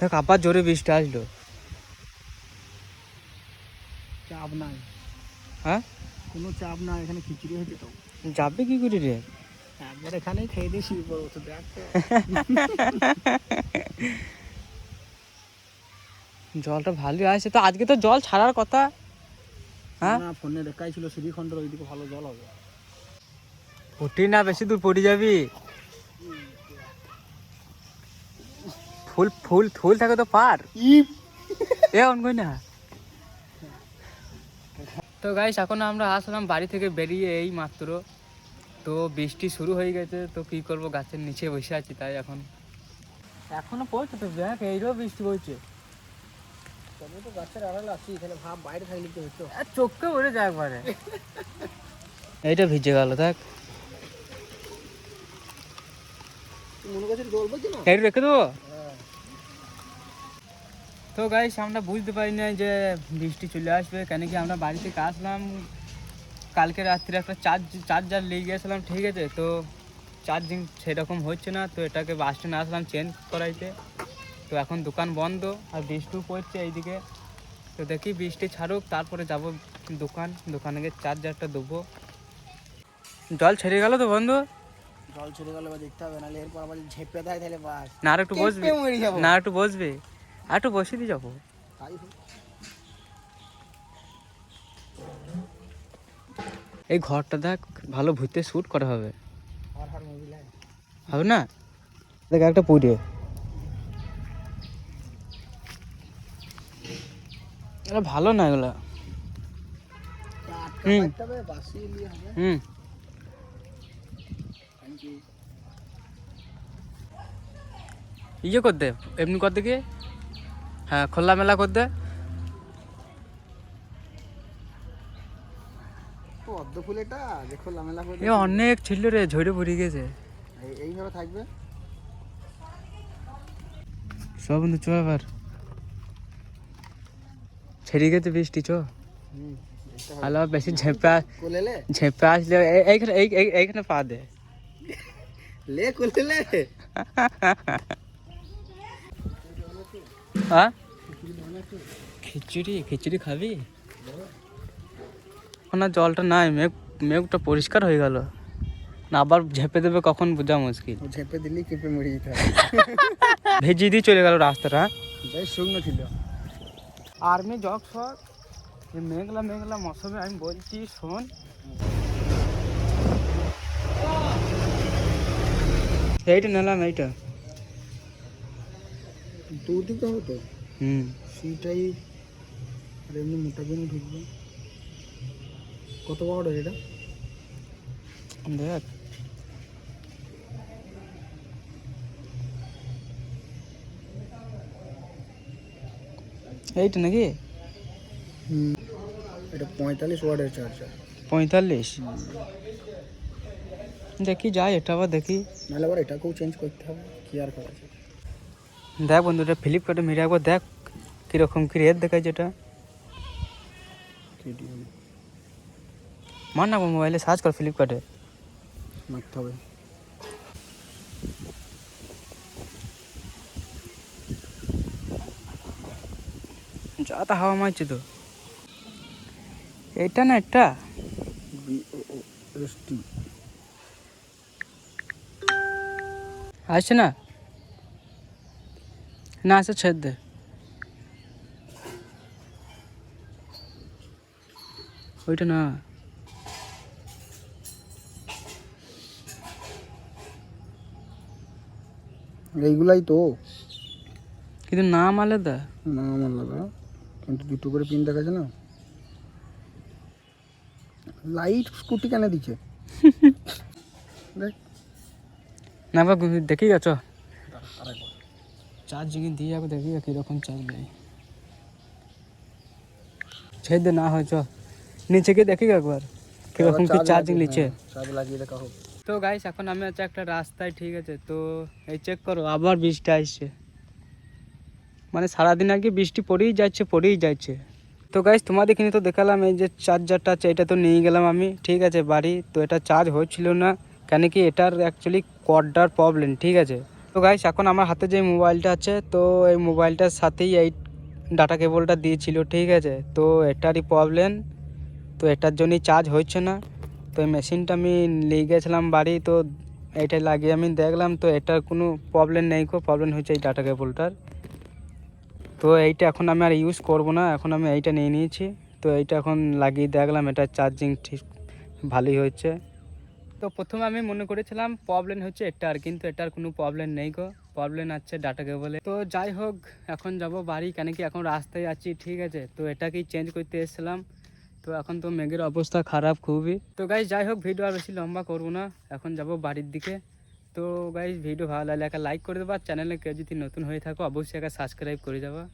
দেখ আবার জোরে বৃষ্টি আসলো। চাপ নাই। হ্যাঁ? কোনো চাপ নাই এখানে খিচুড়ি হয়েছে তো। যাবে কি করে রে? একবার এখানেই খেয়ে দিয়ে শুয়ে পড়ব তো দেখ জলটা ভালোই আসছে। তো আজকে তো জল ছাড়ার কথা। হ্যাঁ? না ফোনে দেখাই ছিল শ্রীখণ্ডের ওইদিকে ভালো জল হবে। উঠি না বেশি দূর পড়ে যাবি। ফুল ফুল ফুল থাকে তো পার। এ অন কই না? তো গাইস এখন আমরা আসলাম বাড়ি থেকে বেরিয়ে এই মাত্র। তো বৃষ্টি শুরু হয়ে গেছে তো কি করব? গাছের নিচে বসে আছি তাই এখন। এখনও পড়ছে তো দেখ এইরও বৃষ্টি পড়ছে। তবে তো গাছের আড়াল আছি তাহলে ভাব বাইরে থাকলে কি হতো? আর চোখকে ভরে যায় একবারে। এইটা ভিজে গেল দেখ। মনে গাছের জল বলছি না? রেখে দেবো? তো গাইস আমরা বুঝতে পারি না যে বৃষ্টি চলে আসবে কেন কি আমরা বাড়ি থেকে আসলাম। কালকে রাত্রে একটা চার্জ চার্জার নিয়ে গিয়েছিলাম ঠিক আছে? তো চার্জিং সেরকম হচ্ছে না তো এটাকে বাস স্ট্যান্ড আসলাম চেঞ্জ করাইতে। তো এখন দোকান বন্ধ আর বৃষ্টিও পড়ছে এইদিকে। তো দেখি বৃষ্টি ছাড়ুক তারপরে যাব দোকান দোকানে গিয়ে চার্জারটা দেবো। জল ছেড়ে গেল তো বন্ধু? জল ছেড়ে গেলে দেখতে হবে নাহলে এরপর আবার ঝেপে দেয় তাহলে বাস না আর একটু বসবি। না একটু বসবি? আর একটু বসে দিয়ে যাব। এই ঘরটা দেখ ভালো ভূতে শ্যুট করা হবে। হবে না? দেখ একটা পুড়ে এটা ভালো না এগুলো? হুম। ইয়ে কর দে এমনি করতে দিকে হ্যাঁ খোলা মেলা কর দে অনেক ছিল রে ঝরে পড়ে গেছে। এই- এইভাবে থাকবে? সব বন্ধু চ আবার ছেড়ে গেছে বৃষ্টি চ। আলো বেশি ঝেপে ঝেপে আসলে এইখানে এই- এই- এইখানে পা দে। লে কোলেলে? হ্যাঁ? খিচুড়ি খিচুড়ি খাবি? না জলটা নাই মেঘ মেঘটা পরিষ্কার হয়ে গেল। না আবার ঝেপে দেবে কখন বোঝা মুশকিল। ঝেপে দিলি কেঁপে মরে যেতে ভেজিয়ে দিয়ে চলে গেল রাস্তাটা। বেশ শুকনো ছিল। আর্মি জগ শট মেঘলা মেঘলা মৌসুমে আমি বলছি শোন। এইটা নিলাম এইটা। দু দিকে হবে তো হুম। সেইটাই আর এমনি মোটা জন্য ঢুকবে। কত পাওয়ার এটা? দেখ। এইটা নাকি? হুম। এটা পঁয়তাল্লিশ ওয়ার্ডের চার্জার পঁয়তাল্লিশ? দেখি যাই এটা আবার দেখি। নাহলে আবার এটাকেও চেঞ্জ করতে হবে। কি আর করা আছে দেখ বন্ধু এটা ফ্লিপকার্টে মেরে একবার দেখ কীরকম কী রেট দেখায় যেটা। মার না মোবাইলে সার্চ কর ফ্লিপকার্টে মারতে হবে। যা তা হাওয়া মারছে তো। এটা না এটা আসছে না? না আসে ছেদ দে। ওইটা না। এইগুলাই তো। কিন্তু নাম আলাদা। নাম আলাদা। কিন্তু দুটো করে পিন দেখাচ্ছে না। লাইট স্কুটি কেন দিচ্ছে? দেখ। না বা দেখি গেছ। চার্জিং দিয়ে যাব দেখি কীরকম চার্জ দেয়। ছেদ না হয় চ। নিচে গিয়ে দেখি একবার কীরকম কি চার্জিং নিচ্ছে চার্জ লাগিয়ে দেখা হোক তো গাইস এখন আমি আছি একটা রাস্তায় ঠিক আছে তো এই চেক করো আবার বৃষ্টি আসছে। মানে সারাদিন আগে বৃষ্টি পড়েই যাচ্ছে পড়েই যাচ্ছে। তো গাইস তোমাদের কিনে তো দেখালাম এই যে চার্জারটা আছে এটা তো নিয়ে গেলাম আমি ঠিক আছে বাড়ি। তো এটা চার্জ হচ্ছিল না কেন কি এটার অ্যাকচুয়ালি কর্ডার প্রবলেম ঠিক আছে। তো গাইস এখন আমার হাতে যে মোবাইলটা আছে, তো এই মোবাইলটার সাথেই এই ডাটা কেবলটা দিয়েছিল, ঠিক আছে? তো এটারই প্রবলেম তো এটার জন্যই চার্জ হচ্ছে না। তো এই মেশিনটা আমি নিয়ে গেছিলাম বাড়ি, তো এইটা লাগিয়ে আমি দেখলাম, তো এটার কোনো প্রবলেম নেই কো প্রবলেম হচ্ছে এই ডাটা কেবলটার তো এইটা এখন আমি আর ইউজ করব না, এখন আমি এইটা নিয়ে নিয়েছি। তো এইটা এখন লাগিয়ে দেখলাম এটা চার্জিং ঠিক ভালোই হচ্ছে। তো প্রথমে আমি মনে করেছিলাম প্রবলেম হচ্ছে এটার, কিন্তু এটার কোনো প্রবলেম নেই গো। প্রবলেম আছে ডাটা কেবলে তো যাই হোক, এখন যাব বাড়ি, কেন কি এখন রাস্তায় আছি, ঠিক আছে? তো এটাকেই চেঞ্জ করতে এসেছিলাম। তো এখন তো মেঘের অবস্থা খারাপ খুবই। তো গাইজ যাই হোক ভিডিও আর বেশি লম্বা করব না। এখন যাব বাড়ির দিকে। তো গাইজ ভিডিও ভালো লাগলে একটা লাইক করে দেবা। চ্যানেলে কেউ যদি নতুন হয়ে থাকো, অবশ্যই একটা সাবস্ক্রাইব করে যাবা।